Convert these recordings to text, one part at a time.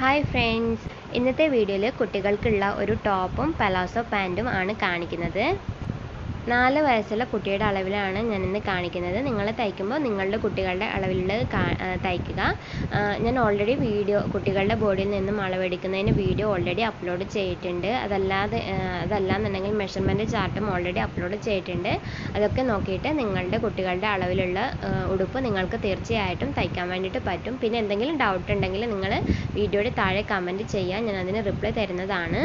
Hi friends ഇന്നത്തെ വീഡിയോയിൽ കുട്ടികൾക്കുള്ള ഒരു ടോപ്പും പലാസോ പാന്റും ആണ് കാണിക്കുന്നത്. നാല് വയസ്സുള്ള കുട്ടിയുടെ അളവിലാണ് ഞാൻ ഇന്ന് കാണിക്കുന്നത്. നിങ്ങൾ തയ്ക്കുമ്പോൾ നിങ്ങളുടെ കുട്ടികളുടെ അളവിലുള്ളത് തയ്ക്കുക. ഞാൻ ഓൾറെഡി വീഡിയോ കുട്ടികളുടെ ബോഡിയിൽ നിന്നും അളവെടുക്കുന്നതിന് വീഡിയോ ഓൾറെഡി അപ്ലോഡ് ചെയ്തിട്ടുണ്ട്. അതല്ലാതെ അതല്ലാന്നുണ്ടെങ്കിൽ മെഷർമെന്റ് ചാർട്ടും ഓൾറെഡി അപ്ലോഡ് ചെയ്തിട്ടുണ്ട്. അതൊക്കെ നോക്കിയിട്ട് നിങ്ങളുടെ കുട്ടികളുടെ അളവിലുള്ള ഉടുപ്പ് നിങ്ങൾക്ക് തീർച്ചയായിട്ടും തയ്ക്കാൻ വേണ്ടിയിട്ട് പറ്റും. പിന്നെ എന്തെങ്കിലും ഡൗട്ട് ഉണ്ടെങ്കിൽ നിങ്ങൾ വീഡിയോയുടെ താഴെ കമന്റ് ചെയ്യുക ഞാൻ അതിന് റിപ്ലൈ തരുന്നതാണ്.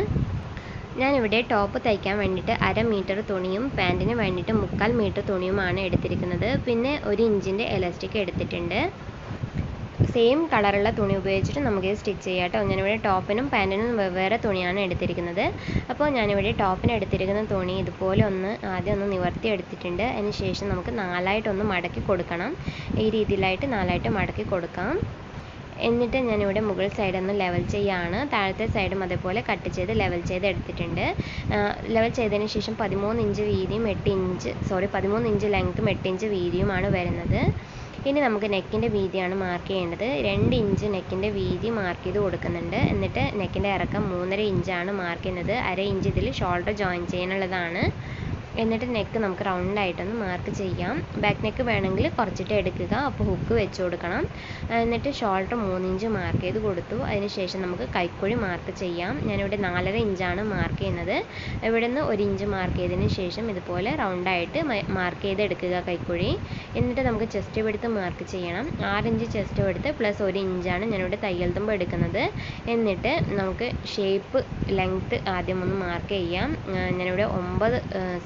ഞാനിവിടെ ടോപ്പ് തയ്ക്കാൻ വേണ്ടിയിട്ട് അര മീറ്റർ തുണിയും പാന്റിന് വേണ്ടിയിട്ട് മുക്കാൽ മീറ്റർ തുണിയുമാണ് എടുത്തിരിക്കുന്നത്. പിന്നെ ഒരു ഇഞ്ചിന്റെ എലാസ്റ്റിക് എടുത്തിട്ടുണ്ട്. സെയിം കളറുള്ള തുണി ഉപയോഗിച്ചിട്ട് നമുക്ക് സ്റ്റിച്ച് ചെയ്യാം കേട്ടോ. ഞാനിവിടെ ടോപ്പിനും പാന്റിനും വെവ്വേറെ തുണിയാണ് എടുത്തിരിക്കുന്നത്. അപ്പോൾ ഞാനിവിടെ ടോപ്പിന് എടുത്തിരിക്കുന്ന തുണി ഇതുപോലെ ഒന്ന് ആദ്യം ഒന്ന് നിവർത്തി എടുത്തിട്ടുണ്ട്. അതിന് ശേഷം നമുക്ക് നാലായിട്ടൊന്ന് മടക്കി കൊടുക്കണം. ഈ രീതിയിലായിട്ട് നാലായിട്ട് മടക്കി കൊടുക്കാം. എന്നിട്ട് ഞാനിവിടെ മുകൾ സൈഡ് ഒന്ന് ലെവൽ ചെയ്യാണ്. താഴത്തെ സൈഡും അതേപോലെ കട്ട് ചെയ്ത് ലെവൽ ചെയ്ത് എടുത്തിട്ടുണ്ട്. ലെവൽ ചെയ്തതിന് ശേഷം പതിമൂന്ന് ഇഞ്ച് വീതിയും എട്ട് ഇഞ്ച് സോറി പതിമൂന്ന് ഇഞ്ച് ലെങ്ത്തും എട്ട് ഇഞ്ച് വീതിയുമാണ് വരുന്നത്. ഇനി നമുക്ക് നെക്കിന്റെ വീതിയാണ് മാർക്ക് ചെയ്യേണ്ടത്. രണ്ട് ഇഞ്ച് നെക്കിന്റെ വീതി മാർക്ക് ചെയ്ത് കൊടുക്കുന്നുണ്ട്. എന്നിട്ട് നെക്കിന്റെ ഇറക്കം മൂന്നര ഇഞ്ചാണ് മാർക്ക് ചെയ്യുന്നത്. അര ഇഞ്ച് ഇതിൽ ഷോൾഡർ ജോയിൻ ചെയ്യാനുള്ളതാണ്. എന്നിട്ട് നെക്ക് നമുക്ക് റൗണ്ട് ആയിട്ടൊന്ന് മാർക്ക് ചെയ്യാം. ബാക്ക് നെക്ക് വേണമെങ്കിൽ കുറച്ചിട്ട് എടുക്കുക. അപ്പോൾ ഹുക്ക് വെച്ച് കൊടുക്കണം. എന്നിട്ട് ഷോൾഡർ മൂന്ന് ഇഞ്ച് മാർക്ക് ചെയ്ത് കൊടുത്തു. അതിനുശേഷം നമുക്ക് കൈക്കുഴി മാർക്ക് ചെയ്യാം. ഞാനിവിടെ നാലര ഇഞ്ചാണ് മാർക്ക് ചെയ്യുന്നത്. ഇവിടെ നിന്ന് ഒരു ഇഞ്ച് മാർക്ക് ചെയ്തതിന് ശേഷം ഇതുപോലെ റൗണ്ടായിട്ട് മാർക്ക് ചെയ്ത് എടുക്കുക കൈക്കുഴി. എന്നിട്ട് നമുക്ക് ചെസ്റ്റ് എടുത്ത് മാർക്ക് ചെയ്യണം. ആറ് ഇഞ്ച് ചെസ്റ്റ് എടുത്ത് പ്ലസ് ഒരു ഇഞ്ചാണ് ഞാനിവിടെ തയ്യൽ തുമ്പ് എടുക്കുന്നത്. എന്നിട്ട് നമുക്ക് ഷേപ്പ് ലെങ്ത്ത് ആദ്യം ഒന്ന് മാർക്ക് ചെയ്യാം. ഞാനിവിടെ ഒമ്പത്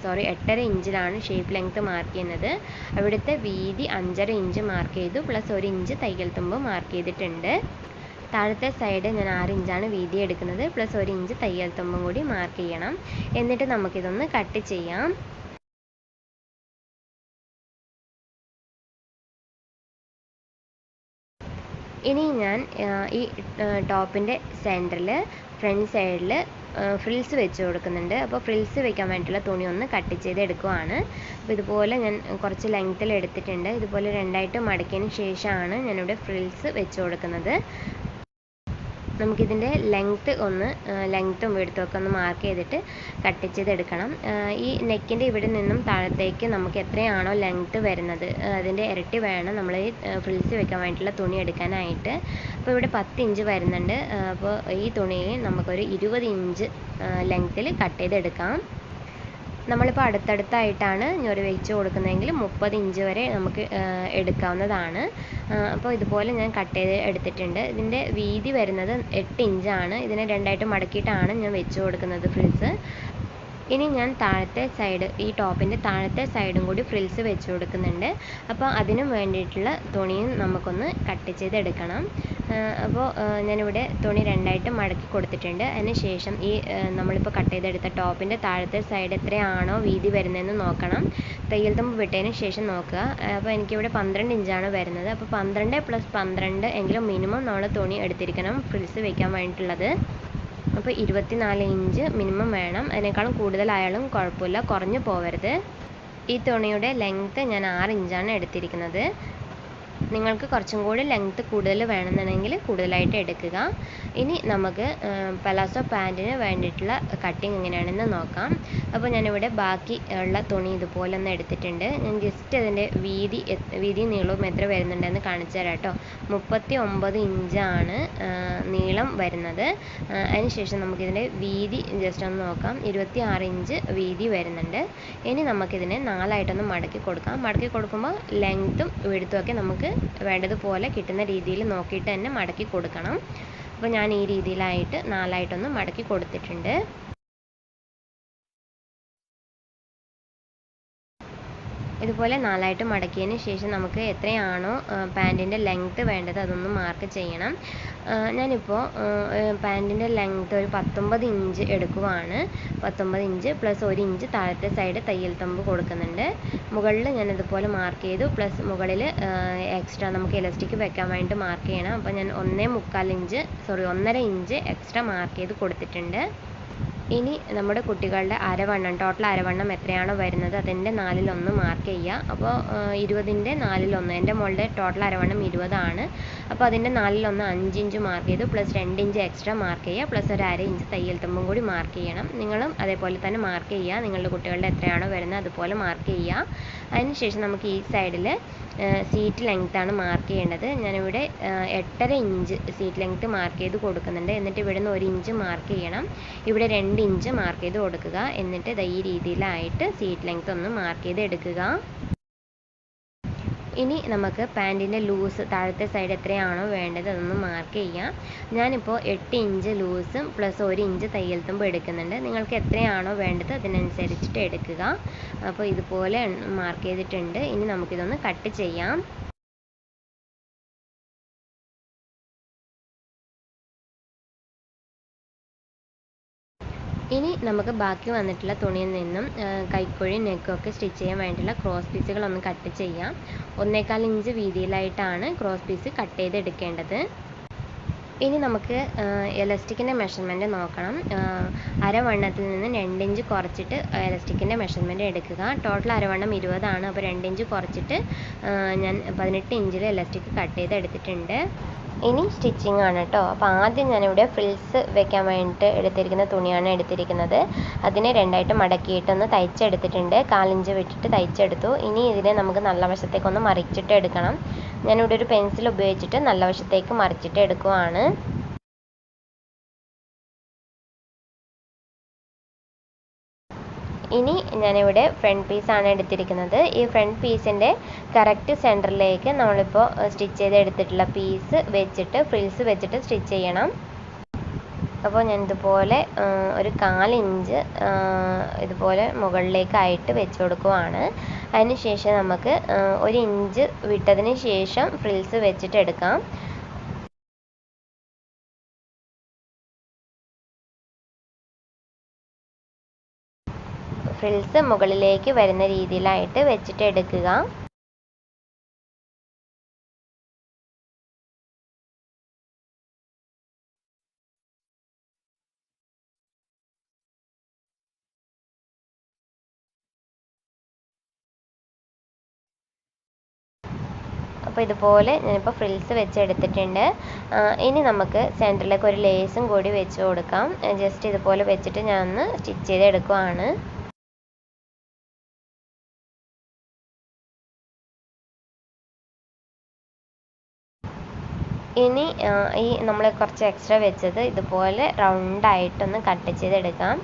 സോറി എട്ടര ഇഞ്ചിലാണ് ഷേപ്പ് ലെങ്ത്ത് മാർക്ക് ചെയ്യുന്നത്. അവിടുത്തെ വീതി അഞ്ചര ഇഞ്ച് മാർക്ക് ചെയ്തു. പ്ലസ് ഒരു ഇഞ്ച് തയ്യൽ തുമ്പ് മാർക്ക് ചെയ്തിട്ടുണ്ട്. താഴത്തെ സൈഡ് ഞാൻ ആറ് ഇഞ്ചാണ് വീതി എടുക്കുന്നത്. പ്ലസ് ഒരു ഇഞ്ച് തയ്യൽ തുമ്പും കൂടി മാർക്ക് ചെയ്യണം. എന്നിട്ട് നമുക്കിതൊന്ന് കട്ട് ചെയ്യാം. ഇനി ഞാൻ ഈ ടോപ്പിന്റെ സെന്ററിൽ ഫ്രണ്ട് സൈഡിൽ ഫ്രിൽസ് വെച്ച് കൊടുക്കുന്നുണ്ട്. അപ്പോൾ ഫ്രിൽസ് വെക്കാൻ വേണ്ടിയിട്ടുള്ള തുണി ഒന്ന് കട്ട് ചെയ്ത് എടുക്കുവാണ്. അപ്പോൾ ഇതുപോലെ ഞാൻ കുറച്ച് ലെങ്ത്തിൽ എടുത്തിട്ടുണ്ട്. ഇതുപോലെ രണ്ടായിട്ട് മടക്കിയതിന് ശേഷമാണ് ഞാനിവിടെ ഫ്രിൽസ് വെച്ച് കൊടുക്കുന്നത്. നമുക്കിതിന്റെ ലെങ്ത്ത് ഒന്ന് ലെങ്ത്തും വെടുത്തും ഒന്ന് മാർക്ക് ചെയ്തിട്ട് കട്ട് ചെയ്തെടുക്കണം. ഈ നെക്കിന്റെ ഇവിടെ നിന്നും താഴത്തേക്ക് നമുക്ക് എത്രയാണോ ലെങ്ത്ത് വരുന്നത് അതിന്റെ ഇരട്ടി വേണം നമ്മൾ ഈ ഫ്രിൽസ് വെക്കാൻ വേണ്ടിയിട്ടുള്ള തുണി എടുക്കാനായിട്ട്. അപ്പോൾ ഇവിടെ പത്ത് ഇഞ്ച് വരുന്നുണ്ട്. അപ്പോൾ ഈ തുണിയിൽ നമുക്കൊരു ഇരുപത് ഇഞ്ച് ലെങ്ത്തിൽ കട്ട് ചെയ്തെടുക്കാം. നമ്മളിപ്പോൾ അടുത്തടുത്തായിട്ടാണ് ഞൊറി വെച്ച് കൊടുക്കുന്നതെങ്കിൽ മുപ്പത് ഇഞ്ച് വരെ നമുക്ക് എടുക്കാവുന്നതാണ്. അപ്പോൾ ഇതുപോലെ ഞാൻ കട്ട് ചെയ്ത് എടുത്തിട്ടുണ്ട്. ഇതിന്റെ വീതി വരുന്നത് എട്ട് ഇഞ്ചാണ്. ഇതിനെ രണ്ടായിട്ട് മടക്കിയിട്ടാണ് ഞാൻ വെച്ച് കൊടുക്കുന്നത് ഫ്രിൽസ് ഇനി ഞാൻ താഴത്തെ സൈഡ് ഈ ടോപ്പിന്റെ താഴത്തെ സൈഡും കൂടി ഫ്രിൽസ് വെച്ച് കൊടുക്കുന്നുണ്ട്. അപ്പോൾ അതിനും വേണ്ടിയിട്ടുള്ള തുണിയും നമുക്കൊന്ന് കട്ട് ചെയ്തെടുക്കണം. അപ്പോൾ ഞാനിവിടെ തുണി രണ്ടായിട്ട് മടക്കി കൊടുത്തിട്ടുണ്ട്. അതിന് ശേഷം ഈ നമ്മളിപ്പോൾ കട്ട് ചെയ്തെടുത്ത ടോപ്പിന്റെ താഴത്തെ സൈഡ് എത്രയാണോ വീതി വരുന്നതെന്ന് നോക്കണം. തയ്യൽ തുമ്പ് വിട്ടതിന് ശേഷം നോക്കുക. അപ്പോൾ എനിക്കിവിടെ പന്ത്രണ്ട് ഇഞ്ചാണ് വരുന്നത്. അപ്പോൾ പന്ത്രണ്ട് പ്ലസ് പന്ത്രണ്ട് എങ്കിലും മിനിമം നമ്മൾ തുണി എടുത്തിരിക്കണം ഫ്രിൽസ് വെക്കാൻ വേണ്ടിയിട്ടുള്ളത്. അപ്പോൾ ഇരുപത്തിനാല് ഇഞ്ച് മിനിമം വേണം. അതിനേക്കാളും കൂടുതലായാലും കുഴപ്പമില്ല. കുറഞ്ഞു പോവരുത്. ഈ തുണിയുടെ ലെങ്ത്ത് ഞാൻ ആറ് ഇഞ്ചാണ് എടുത്തിരിക്കുന്നത്. നിങ്ങൾക്ക് കുറച്ചും കൂടി ലെങ്ത്ത് കൂടുതൽ വേണമെന്നുണ്ടെങ്കിൽ കൂടുതലായിട്ട് എടുക്കുക. ഇനി നമുക്ക് പലാസോ പാന്റിന് വേണ്ടിയിട്ടുള്ള കട്ടിങ് എങ്ങനെയാണെന്ന് നോക്കാം. അപ്പോൾ ഞാനിവിടെ ബാക്കി ഉള്ള തുണി ഇതുപോലെ ഒന്ന് എടുത്തിട്ടുണ്ട്. ഞാൻ ജസ്റ്റ് അതിന്റെ വീതി വീതി നീളവും എത്ര വരുന്നുണ്ടെന്ന് കാണിച്ചു തരാം കേട്ടോ. മുപ്പത്തി ഒമ്പത് ഇഞ്ചാണ് നീളം വരുന്നത്. അതിനുശേഷം നമുക്കിതിന്റെ വീതി ജസ്റ്റ് ഒന്ന് നോക്കാം. ഇരുപത്തി ആറ് ഇഞ്ച് വീതി വരുന്നുണ്ട്. ഇനി നമുക്കിതിനെ നാലായിട്ടൊന്ന് മടക്കി കൊടുക്കാം. മടക്കി കൊടുക്കുമ്പോൾ ലെങ്ത്തും വിടുത്തും ഒക്കെ വേണ്ടതുപോലെ കിട്ടുന്ന രീതിയിൽ നോക്കിയിട്ട് തന്നെ മടക്കി കൊടുക്കണം. അപ്പോൾ ഞാൻ ഈ രീതിയിലായിട്ട് നാലായിട്ടൊന്ന് മടക്കി കൊടുത്തിട്ടുണ്ട്. ഇതുപോലെ നാലായിട്ട് മടക്കിയതിന് ശേഷം നമുക്ക് എത്രയാണോ പാന്റിന്റെ ലെങ്ത്ത് വേണ്ടത് അതൊന്ന് മാർക്ക് ചെയ്യണം. ഞാനിപ്പോൾ പാന്റിന്റെ ലെങ്ത്ത് ഒരു പത്തൊമ്പത് ഇഞ്ച് എടുക്കുവാണ്. പത്തൊമ്പത് ഇഞ്ച് പ്ലസ് ഒരു ഇഞ്ച് താഴത്തെ സൈഡ് തയ്യൽ തമ്പ് കൊടുക്കുന്നുണ്ട്. മുകളിൽ ഞാൻ ഇതുപോലെ മാർക്ക് ചെയ്തു പ്ലസ് മുകളിൽ എക്സ്ട്രാ നമുക്ക് ഇലസ്റ്റിക് വെക്കാൻ വേണ്ടി മാർക്ക് ചെയ്യണം. അപ്പോൾ ഞാൻ ഒന്നേ മുക്കാൽ ഇഞ്ച് സോറി ഒന്നര ഇഞ്ച് എക്സ്ട്രാ മാർക്ക് ചെയ്ത് കൊടുത്തിട്ടുണ്ട്. ഇനി നമ്മുടെ കുട്ടികളുടെ അരവണ്ണം ടോട്ടൽ അരവണ്ണം എത്രയാണോ വരുന്നത് അതിന്റെ നാലിലൊന്ന് മാർക്ക് ചെയ്യുക. അപ്പോൾ ഇരുപതിന്റെ നാലിലൊന്ന് എന്റെ മോളുടെ ടോട്ടൽ അരവണ്ണം ഇരുപതാണ്. അപ്പോൾ അതിന്റെ നാലിലൊന്ന് അഞ്ച് ഇഞ്ച് മാർക്ക് ചെയ്തു പ്ലസ് രണ്ട് ഇഞ്ച് എക്സ്ട്രാ മാർക്ക് ചെയ്യുക പ്ലസ് ഒരു അര ഇഞ്ച് തയ്യൽ തുമ്പും കൂടി മാർക്ക് ചെയ്യണം. നിങ്ങളും അതേപോലെ തന്നെ മാർക്ക് ചെയ്യുക. നിങ്ങളുടെ കുട്ടികളുടെ എത്രയാണോ വരുന്നത് അതുപോലെ മാർക്ക് ചെയ്യുക. അതിനുശേഷം നമുക്ക് ഈ സൈഡിൽ സീറ്റ് ലെങ്ത്താണ് മാർക്ക് ചെയ്യേണ്ടത്. ഞാനിവിടെ എട്ടര ഇഞ്ച് സീറ്റ് ലെങ്ത് മാർക്ക് ചെയ്ത് കൊടുക്കുന്നുണ്ട്. എന്നിട്ട് ഇവിടെ നിന്ന് ഒരു ഇഞ്ച് മാർക്ക് ചെയ്യണം. ഇവിടെ രണ്ട് ഇഞ്ച് മാർക്ക് ചെയ്ത് കൊടുക്കുക. എന്നിട്ട് ഈ രീതിയിലായിട്ട് സീറ്റ് ലെങ്ത് ഒന്ന് മാർക്ക് ചെയ്ത് എടുക്കുക ഇനി നമുക്ക് പാന്റിന്റെ ലൂസ് താഴത്തെ സൈഡ് എത്രയാണോ വേണ്ടത് അതൊന്ന് മാർക്ക് ചെയ്യാം. ഞാനിപ്പോൾ എട്ട് ഇഞ്ച് ലൂസും പ്ലസ് ഒരു ഇഞ്ച് തയ്യൽ തുമ്പ് എടുക്കുന്നുണ്ട്. നിങ്ങൾക്ക് എത്രയാണോ വേണ്ടത് അതിനനുസരിച്ചിട്ട് എടുക്കുക. അപ്പോൾ ഇതുപോലെ മാർക്ക് ചെയ്തിട്ടുണ്ട്. ഇനി നമുക്കിതൊന്ന് കട്ട് ചെയ്യാം. ഇനി നമുക്ക് ബാക്കി വന്നിട്ടുള്ള തുണിയിൽ നിന്നും കൈക്കുഴി നെക്കൊക്കെ സ്റ്റിച്ച് ചെയ്യാൻ വേണ്ടിയുള്ള ക്രോസ് പീസുകളൊന്ന് കട്ട് ചെയ്യാം. ഒന്നേകാൽ ഇഞ്ച് വീതിയിലായിട്ടാണ് ക്രോസ് പീസ് കട്ട് ചെയ്തെടുക്കേണ്ടത് ഇനി നമുക്ക് എലാസ്റ്റിക്കിന്റെ മെഷർമെന്റ് നോക്കണം. അരവണ്ണത്തിൽ നിന്ന് രണ്ട് ഇഞ്ച് കുറച്ചിട്ട് എലാസ്റ്റിക്കിന്റെ മെഷർമെന്റ് എടുക്കുക. ടോട്ടൽ അരവണ്ണം ഇരുപതാണ്. അപ്പോൾ രണ്ട് ഇഞ്ച് കുറച്ചിട്ട് ഞാൻ പതിനെട്ട് ഇഞ്ചിൽ എലാസ്റ്റിക് കട്ട് ചെയ്ത് എടുത്തിട്ടുണ്ട്. ഇനി സ്റ്റിച്ചിങ് ആണ് കേട്ടോ. അപ്പോൾ ആദ്യം ഞാനിവിടെ ഫ്രിൽസ് വെക്കാൻ വേണ്ടിയിട്ട് എടുത്തിരിക്കുന്ന തുണിയാണ് എടുത്തിരിക്കുന്നത്. അതിനെ രണ്ടായിട്ട് മടക്കിയിട്ടൊന്ന് തയ്ച്ചെടുത്തിട്ടുണ്ട്. കാലിഞ്ച് വിട്ടിട്ട് തയ്ച്ചെടുത്തു. ഇനി ഇതിനെ നമുക്ക് നല്ല വശത്തേക്കൊന്ന് മറിച്ചിട്ട് എടുക്കണം. ഞാനിവിടെ ഒരു പെൻസിൽ ഉപയോഗിച്ചിട്ട് നല്ല വശത്തേക്ക് മറിച്ചിട്ട് എടുക്കുവാണ്. ഇനി ഞാനിവിടെ ഫ്രണ്ട് പീസാണ് എടുത്തിരിക്കുന്നത്. ഈ ഫ്രണ്ട് പീസിന്റെ കറക്റ്റ് സെന്ററിലേക്ക് നമ്മളിപ്പോൾ സ്റ്റിച്ച് ചെയ്ത് എടുത്തിട്ടുള്ള പീസ് വെച്ചിട്ട് ഫ്രിൽസ് വെച്ചിട്ട് സ്റ്റിച്ച് ചെയ്യണം. അപ്പോൾ ഞാൻ ഇതുപോലെ ഒരു കാലിഞ്ച് ഇതുപോലെ മുകളിലേക്കായിട്ട് വെച്ച് കൊടുക്കുവാണ്. അതിന് ശേഷം നമുക്ക് ഒരു ഇഞ്ച് വിട്ടതിന് ശേഷം ഫ്രിൽസ് വെച്ചിട്ട് എടുക്കാം. ഫ്രിൽസ് മുകളിലേക്ക് വരുന്ന രീതിയിലായിട്ട് വെച്ചിട്ട് എടുക്കുക. അപ്പോൾ ഇതുപോലെ ഞാനിപ്പോൾ ഫ്രിൽസ് വെച്ചെടുത്തിട്ടുണ്ട്. ഇനി നമുക്ക് സെന്ററിലേക്ക് ഒരു ലേസും കൂടി വെച്ച് കൊടുക്കാം. ജസ്റ്റ് ഇതുപോലെ വെച്ചിട്ട് ഞാൻ ഒന്ന് സ്റ്റിച്ച് ചെയ്തെടുക്കുവാണ്. ഇനി ഈ നമ്മൾ കുറച്ച് എക്സ്ട്രാ വെച്ചത് ഇതുപോലെ റൗണ്ടായിട്ടൊന്ന് കട്ട് ചെയ്തെടുക്കാം.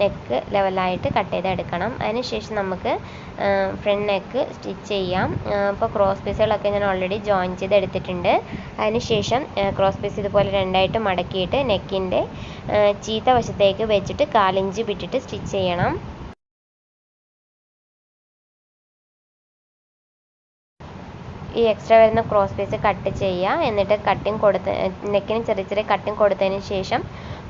നെക്ക് ലെവലായിട്ട് കട്ട് ചെയ്തെടുക്കണം. അതിനുശേഷം നമുക്ക് ഫ്രണ്ട് നെക്ക് സ്റ്റിച്ച് ചെയ്യാം. അപ്പോൾ ക്രോസ് പീസുകളൊക്കെ ഞാൻ ഓൾറെഡി ജോയിൻ ചെയ്തെടുത്തിട്ടുണ്ട്. അതിനുശേഷം ക്രോസ് പീസ് ഇതുപോലെ രണ്ടായിട്ട് മടക്കിയിട്ട് നെക്കിന്റെ ചീത്ത വശത്തേക്ക് വെച്ചിട്ട് കാലിഞ്ച് വിട്ടിട്ട് സ്റ്റിച്ച് ചെയ്യണം. ഈ എക്സ്ട്രാ വരുന്ന ക്രോസ് പീസ് കട്ട് ചെയ്യുക എന്നിട്ട് കട്ടിങ് കൊടുത്ത് നെക്കിന് ചെറിയ ചെറിയ കട്ടിങ് കൊടുത്തതിന് ശേഷം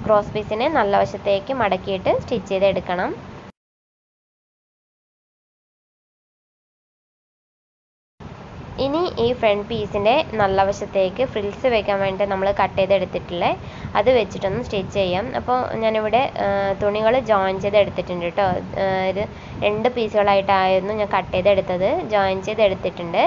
ക്രോസ് പീസിനെ നല്ല വശത്തേക്ക് മടക്കിയിട്ട് സ്റ്റിച്ച് ചെയ്തെടുക്കണം. ഇനി ഈ ഫ്രണ്ട് പീസിന്റെ നല്ല വശത്തേക്ക് ഫ്രിൽസ് വെക്കാൻ വേണ്ടി നമ്മൾ കട്ട് ചെയ്തെടുത്തിട്ടില്ലേ അത് വെച്ചിട്ടൊന്ന് സ്റ്റിച്ച് ചെയ്യാം. അപ്പോൾ ഞാനിവിടെ തുണികൾ ജോയിൻ ചെയ്തെടുത്തിട്ടുണ്ട് കേട്ടോ ഒരു രണ്ട് പീസുകളായിട്ടായിരുന്നു ഞാൻ കട്ട് ചെയ്തെടുത്തത്. ജോയിൻ ചെയ്തെടുത്തിട്ടുണ്ട്.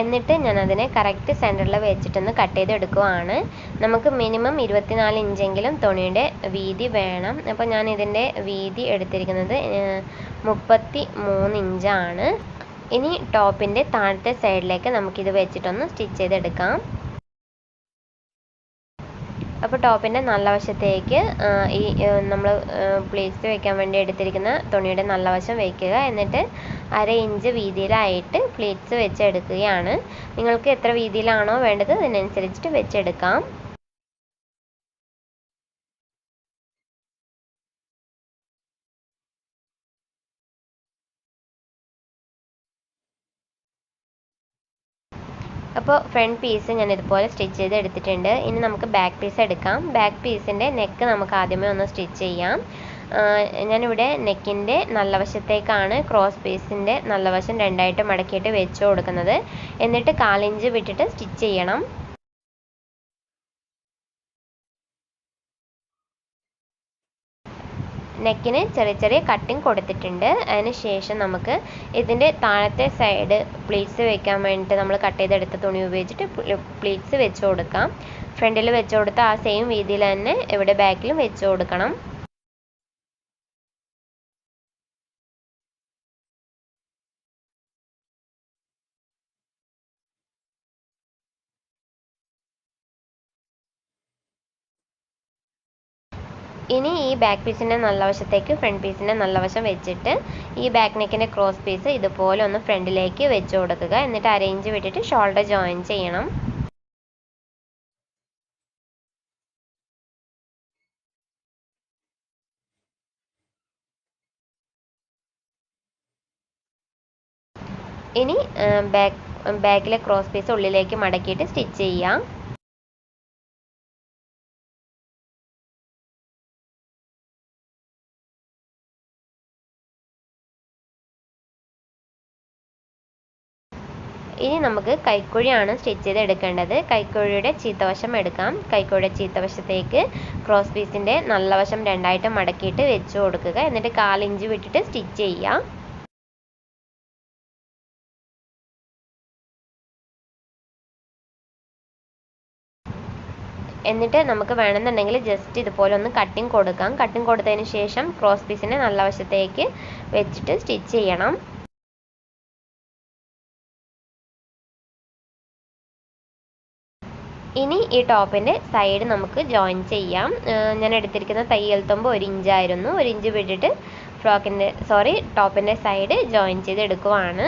എന്നിട്ട് ഞാൻ അതിനെ കറക്റ്റ് സെന്ററിൽ വെച്ചിട്ടൊന്ന് കട്ട് ചെയ്ത് എടുക്കുവാണ്. നമുക്ക് മിനിമം ഇരുപത്തിനാല് ഇഞ്ചെങ്കിലും തുണിയുടെ വീതി വേണം. അപ്പോൾ ഞാൻ ഇതിന്റെ വീതി എടുത്തിരിക്കുന്നത് മുപ്പത്തി മൂന്ന് ഇഞ്ചാണ്. ഇനി ടോപ്പിന്റെ താഴത്തെ സൈഡിലേക്ക് നമുക്കിത് വെച്ചിട്ടൊന്ന് സ്റ്റിച്ച് ചെയ്തെടുക്കാം. അപ്പോൾ ടോപ്പിന്റെ നല്ല വശത്തേക്ക് ഈ നമ്മൾ പ്ലേസ് വയ്ക്കാൻ വേണ്ടി എടുത്തിരിക്കുന്ന തുണിയുടെ നല്ല വശം വയ്ക്കുക എന്നിട്ട് അര ഇഞ്ച് വീതിയിലായിട്ട് പ്ലേറ്റ്സ് വെച്ചെടുക്കുകയാണ്. നിങ്ങൾക്ക് എത്ര വീതിയിലാണോ വേണ്ടത് അതിനനുസരിച്ചിട്ട് വെച്ചെടുക്കാം. അപ്പോൾ ഫ്രണ്ട് പീസ് ഞാൻ ഇതുപോലെ സ്റ്റിച്ച് ചെയ്ത് എടുത്തിട്ടുണ്ട്. ഇനി നമുക്ക് ബാക്ക് പീസ് എടുക്കാം. ബാക്ക് പീസിന്റെ നെക്ക് നമുക്ക് ആദ്യമേ ഒന്ന് സ്റ്റിച്ച് ചെയ്യാം. ഞാനിവിടെ നെക്കിന്റെ നല്ല വശത്തേക്കാണ് ക്രോസ് പീസിന്റെ നല്ല വശം രണ്ടായിട്ട് മടക്കിയിട്ട് വെച്ച് കൊടുക്കുന്നത്. എന്നിട്ട് കാലിഞ്ച് വിട്ടിട്ട് സ്റ്റിച്ച് ചെയ്യണം. നെക്കിന് ചെറിയ ചെറിയ കട്ടിങ് കൊടുത്തിട്ടുണ്ട്. അതിന് ശേഷം നമുക്ക് ഇതിന്റെ താഴത്തെ സൈഡ് പ്ലീറ്റ്സ് വെക്കാൻ വേണ്ടിയിട്ട് നമ്മൾ കട്ട് ചെയ്തെടുത്ത തുണി ഉപയോഗിച്ചിട്ട് പ്ലീറ്റ്സ് വെച്ച് കൊടുക്കാം. ഫ്രണ്ടിൽ വെച്ച് കൊടുത്ത ആ സെയിം രീതിയിൽ തന്നെ ഇവിടെ ബാക്കിലും വെച്ച് കൊടുക്കണം. ഇനി ഈ ബാക്ക് പീസിന്റെ നല്ല വശത്തേക്ക് ഫ്രണ്ട് പീസിന്റെ നല്ല വശം വെച്ചിട്ട് ഈ ബാക്ക് നെക്കിന്റെ ക്രോസ് പീസ് ഇതുപോലെ ഒന്ന് ഫ്രണ്ടിലേക്ക് വെച്ച് കൊടുക്കുക. എന്നിട്ട് അരേഞ്ച് വിട്ടിട്ട് ഷോൾഡർ ജോയിൻ ചെയ്യണം. ഇനി ബാക്ക് ബാക്കിലെ ക്രോസ് പീസ് ഉള്ളിലേക്ക് മടക്കിയിട്ട് സ്റ്റിച്ച് ചെയ്യാം. ഇനി നമുക്ക് കൈക്കുഴിയാണ് സ്റ്റിച്ച് ചെയ്ത് എടുക്കേണ്ടത് കൈക്കുഴിയുടെ ചീത്തവശം എടുക്കാം. കൈക്കുഴിയുടെ ചീത്തവശത്തേക്ക് ക്രോസ് പീസിന്റെ നല്ല വശം രണ്ടായിട്ട് മടക്കിയിട്ട് വെച്ച് കൊടുക്കുക. എന്നിട്ട് കാലിഞ്ച് വിട്ടിട്ട് സ്റ്റിച്ച് ചെയ്യാം എന്നിട്ട് നമുക്ക് വേണമെന്നുണ്ടെങ്കിൽ ജസ്റ്റ് ഇതുപോലെ ഒന്ന് കട്ടിങ് കൊടുക്കാം. കട്ടിങ് കൊടുത്തതിന് ശേഷം ക്രോസ് പീസിനെ നല്ല വശത്തേക്ക് വെച്ചിട്ട് സ്റ്റിച്ച് ചെയ്യണം. ഇനി ഈ ടോപ്പിന്റെ സൈഡ് നമുക്ക് ജോയിൻ ചെയ്യാം. ഞാൻ എടുത്തിരിക്കുന്ന തയ്യൽ തുമ്പ് ഒരു ഇഞ്ചായിരുന്നു. ഒരു ഇഞ്ച് വിട്ടിട്ട് ഫ്രോക്കിന്റെ സോറി ടോപ്പിന്റെ സൈഡ് ജോയിൻ ചെയ്ത് എടുക്കുവാണ്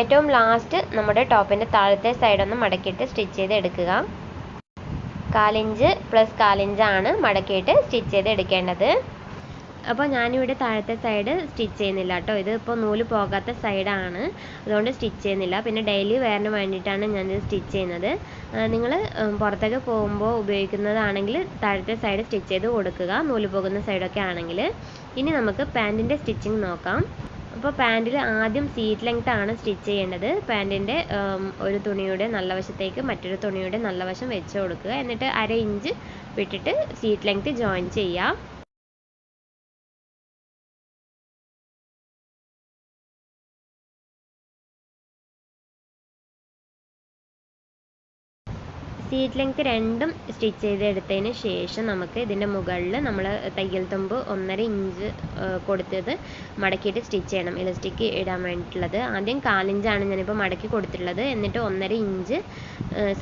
ഏറ്റവും ലാസ്റ്റ് നമ്മുടെ ടോപ്പിന്റെ താഴത്തെ സൈഡൊന്ന് മടക്കിയിട്ട് സ്റ്റിച്ച് ചെയ്ത് എടുക്കുക കാലിഞ്ച് പ്ലസ് കാലിഞ്ചാണ് മടക്കിയിട്ട് സ്റ്റിച്ച് ചെയ്ത് എടുക്കേണ്ടത് അപ്പോൾ ഞാനിവിടെ താഴത്തെ സൈഡ് സ്റ്റിച്ച് ചെയ്യുന്നില്ല കേട്ടോ. ഇത് ഇപ്പോൾ നൂൽ പോകാത്ത സൈഡാണ് അതുകൊണ്ട് സ്റ്റിച്ച് ചെയ്യുന്നില്ല. പിന്നെ ഡെയിലി വെയറിന് വേണ്ടിയിട്ടാണ് ഞാനിത് സ്റ്റിച്ച് ചെയ്യുന്നത്. നിങ്ങൾ പുറത്തൊക്കെ പോകുമ്പോൾ ഉപയോഗിക്കുന്നതാണെങ്കിൽ താഴത്തെ സൈഡ് സ്റ്റിച്ച് ചെയ്ത് കൊടുക്കുക. നൂൽ പോകുന്ന സൈഡൊക്കെ ആണെങ്കിൽ. ഇനി നമുക്ക് പാന്റിന്റെ സ്റ്റിച്ചിങ് നോക്കാം. അപ്പോൾ പാന്റിൽ ആദ്യം സീറ്റ് ലെങ്ത് ആണ് സ്റ്റിച്ച് ചെയ്യേണ്ടത്. പാന്റിന്റെ ഒരു തുണിയുടെ നല്ല വശത്തേക്ക് മറ്റൊരു തുണിയുടെ നല്ല വശം വെച്ച് കൊടുക്കുക. എന്നിട്ട് അര ഇഞ്ച് വിട്ടിട്ട് സീറ്റ് ലെങ്ത് ജോയിൻ ചെയ്യാം. സീറ്റ് ലെങ്ത് രണ്ടും സ്റ്റിച്ച് ചെയ്തെടുത്തതിന് ശേഷം നമുക്ക് ഇതിന്റെ മുകളിൽ നമ്മൾ തയ്യൽ തുമ്പ് ഒന്നര ഇഞ്ച് കൊടുത്തത് മടക്കിയിട്ട് സ്റ്റിച്ച് ചെയ്യണം. ഇലസ്റ്റിക് ഇടാൻ വേണ്ടിയിട്ടുള്ളത്. ആദ്യം കാലിഞ്ചാണ് ഞാനിപ്പോൾ മടക്കി കൊടുത്തിട്ടുള്ളത്. എന്നിട്ട് ഒന്നര ഇഞ്ച്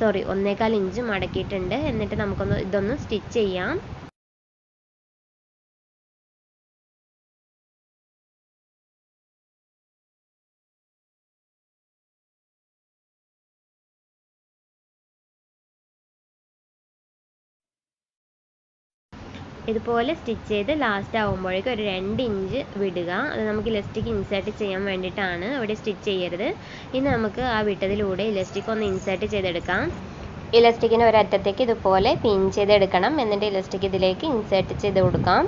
സോറി ഒന്നേകാൽ ഇഞ്ച് മടക്കിയിട്ടുണ്ട്. എന്നിട്ട് നമുക്കൊന്ന് ഇതൊന്ന് സ്റ്റിച്ച് ചെയ്യാം. ഇതുപോലെ സ്റ്റിച്ച് ചെയ്ത് ലാസ്റ്റ് ആകുമ്പോഴേക്കും ഒരു രണ്ട് ഇഞ്ച് വിടുക. അത് നമുക്ക് ഇലസ്റ്റിക് ഇൻസേർട്ട് ചെയ്യാൻ വേണ്ടിയിട്ടാണ് അവിടെ സ്റ്റിച്ച് ചെയ്യരുത്. ഇനി നമുക്ക് ആ വിട്ടതിലൂടെ ഇലസ്റ്റിക് ഒന്ന് ഇൻസേർട്ട് ചെയ്തെടുക്കാം. ഇലസ്റ്റിക്കിന്റെ ഒരറ്റത്തേക്ക് ഇതുപോലെ പിൻ ചെയ്തെടുക്കണം. എന്നിട്ട് ഇലസ്റ്റിക് ഇതിലേക്ക് ഇൻസേർട്ട് ചെയ്ത് കൊടുക്കാം.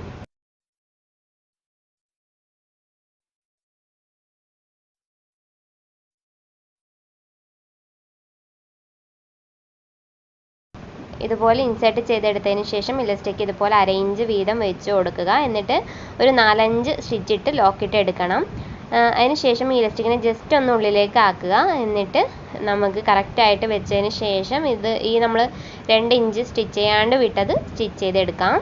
ഇതുപോലെ ഇൻസേർട്ട് ചെയ്തെടുത്തതിന് ശേഷം ഇലസ്റ്റിക് ഇതുപോലെ അര ഇഞ്ച് വീതം വെച്ച് കൊടുക്കുക. എന്നിട്ട് ഒരു നാലഞ്ച് സ്റ്റിച്ച് ഇട്ട് ലോക്കിട്ട് എടുക്കണം. അതിന് ശേഷം ഈ ഇലസ്റ്റിക്കിനെ ജസ്റ്റ് ഒന്ന് ഉള്ളിലേക്ക് ആക്കുക. എന്നിട്ട് നമുക്ക് കറക്റ്റായിട്ട് വെച്ചതിന് ശേഷം ഇത് ഈ നമ്മൾ രണ്ട് ഇഞ്ച് സ്റ്റിച്ച് ചെയ്യാണ്ട് വിട്ടത് സ്റ്റിച്ച് ചെയ്തെടുക്കാം.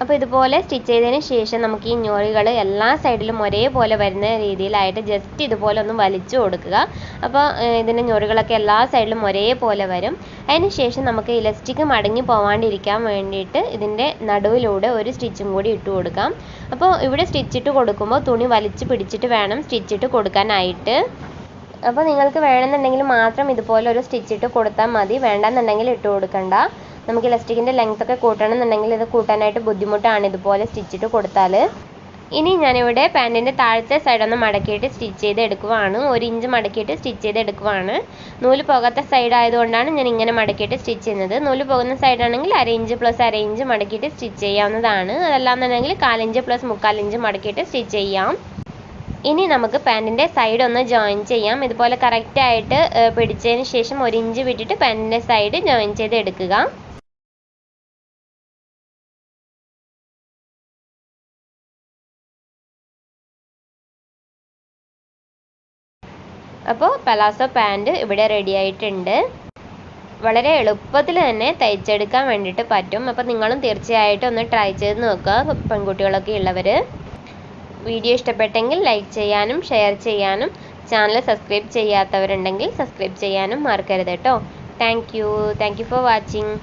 അപ്പോൾ ഇതുപോലെ സ്റ്റിച്ച് ചെയ്തതിന് ശേഷം നമുക്ക് ഈ ഞൊറികൾ എല്ലാ സൈഡിലും ഒരേപോലെ വരുന്ന രീതിയിലായിട്ട് ജസ്റ്റ് ഇതുപോലെ ഒന്ന് വലിച്ചു കൊടുക്കുക. അപ്പോൾ ഇതിന്റെ ഞൊറികളൊക്കെ എല്ലാ സൈഡിലും ഒരേപോലെ വരും. അതിന് ശേഷം നമുക്ക് ഇലസ്റ്റിക് മടങ്ങി പോവാണ്ടിരിക്കാൻ വേണ്ടിയിട്ട് ഇതിന്റെ നടുവിലൂടെ ഒരു സ്റ്റിച്ചും കൂടി ഇട്ട് കൊടുക്കാം. അപ്പോൾ ഇവിടെ സ്റ്റിച്ചിട്ട് കൊടുക്കുമ്പോൾ തുണി വലിച്ച് പിടിച്ചിട്ട് വേണം സ്റ്റിച്ചിട്ട് കൊടുക്കാനായിട്ട്. അപ്പോൾ നിങ്ങൾക്ക് വേണമെന്നുണ്ടെങ്കിൽ മാത്രം ഇതുപോലെ ഒരു സ്റ്റിച്ച് ഇട്ട് കൊടുത്താൽ മതി. വേണ്ടെന്നുണ്ടെങ്കിൽ ഇട്ട് കൊടുക്കണ്ട. നമുക്ക് ഇലസ്റ്റിക്കിന്റെ ലെങ്ത് ഒക്കെ കൂട്ടണമെന്നുണ്ടെങ്കിൽ ഇത് കൂട്ടാനായിട്ട് ബുദ്ധിമുട്ടാണ് ഇതുപോലെ സ്റ്റിച്ച് ഇട്ട് കൊടുത്താൽ ഇനി ഞാനിവിടെ പാന്റിന്റെ താഴത്തെ സൈഡ് ഒന്ന് മടക്കിയിട്ട് സ്റ്റിച്ച് ചെയ്ത് എടുക്കുവാണ്. ഒരു ഇഞ്ച് മടക്കിയിട്ട് സ്റ്റിച്ച് ചെയ്ത് എടുക്കുവാണ്. നൂൽ പോകാത്ത സൈഡ് ആയതുകൊണ്ടാണ് ഞാൻ ഇങ്ങനെ മടക്കിയിട്ട് സ്റ്റിച്ച് ചെയ്യുന്നത്. നൂൽ പോകുന്ന സൈഡ് ആണെങ്കിൽ അര ഇഞ്ച് പ്ലസ് അര ഇഞ്ച് മടക്കിയിട്ട് സ്റ്റിച്ച് ചെയ്യാവുന്നതാണ്. അതല്ലാന്നുണ്ടെങ്കിൽ കാലിഞ്ച് പ്ലസ് മുക്കാലിഞ്ച് മടക്കിയിട്ട് സ്റ്റിച്ച് ചെയ്യാം. ഇനി നമുക്ക് പാന്റിന്റെ സൈഡ് ഒന്ന് ജോയിൻ ചെയ്യാം. ഇതുപോലെ കറക്റ്റായിട്ട് പിടിച്ചതിന് ശേഷം ഒരു ഇഞ്ച് വിട്ടിട്ട് പാന്റിന്റെ സൈഡ് ജോയിൻ ചെയ്ത് എടുക്കുക. അപ്പോൾ പലാസോ പാന്റ് ഇവിടെ റെഡി ആയിട്ടുണ്ട്. വളരെ എളുപ്പത്തിൽ തന്നെ തയ്ച്ചെടുക്കാൻ വേണ്ടിയിട്ട് പറ്റും. അപ്പോൾ നിങ്ങളും തീർച്ചയായിട്ടും ഒന്ന് ട്രൈ ചെയ്ത് നോക്കുക പെൺകുട്ടികളൊക്കെ ഉള്ളവർ വീഡിയോ ഇഷ്ടപ്പെട്ടെങ്കിൽ ലൈക്ക് ചെയ്യാനും ഷെയർ ചെയ്യാനും ചാനൽ സബ്സ്ക്രൈബ് ചെയ്യാത്തവരുണ്ടെങ്കിൽ സബ്സ്ക്രൈബ് ചെയ്യാനും മറക്കരുത് കേട്ടോ. Thank you thank you for watching